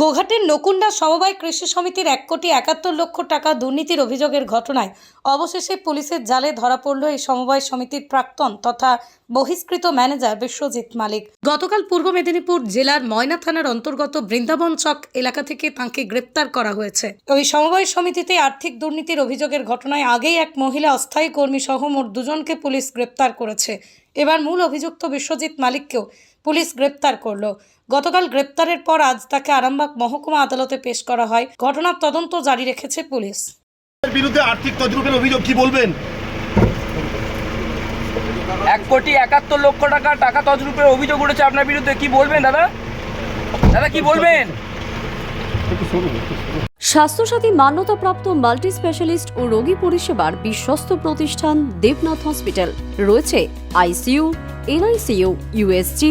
গোঘাটের নকুন্ডা সমবায় কৃষি সমিতির এক কোটি একাত্তর লক্ষ টাকা দুর্নীতির অভিযোগের ঘটনায় অবশেষে পুলিশের জালে ধরা পড়ল এই সমবায় সমিতির প্রাক্তন তথা বহিষ্কৃত ম্যানেজার বিশ্বজিৎ মালিক। গতকাল পূর্ব মেদিনীপুর জেলার ময়না থানার অন্তর্গত বৃন্দাবন চক এলাকা থেকে তাঁকে গ্রেপ্তার করা হয়েছে। ওই সমবায় সমিতিতে আর্থিক দুর্নীতির অভিযোগের ঘটনায় আগেই এক মহিলা অস্থায়ী কর্মী সহ মোট দুজনকে পুলিশ গ্রেপ্তার করেছে। এবার মূল অভিযুক্ত বিশ্বজিৎ মালিককেও পুলিশ গ্রেপ্তার করল। গতকাল গ্রেপ্তারের পর আজ তাকে আরামবাগ মহকুমা আদালতে পেশ করা হয়। ঘটনার তদন্ত জারি রেখেছে পুলিশ। বিরুদ্ধে আর্থিক তদ্রুপের অভিযোগ কি বলবেন? এক কোটি একাত্তর লক্ষ টাকা টাকা তজরূপের অভিযোগ উঠেছে আপনার বিরুদ্ধে। কি বলবেন দাদা? দাদা কি বলবেন? স্বাস্থ্যসাথী মান্যতাপ্রাপ্ত মাল্টি স্পেশালিস্ট ও রোগী পরিষেবার বিশ্বস্ত প্রতিষ্ঠান দেবনাথ হসপিটাল। রয়েছে ICU NICU USG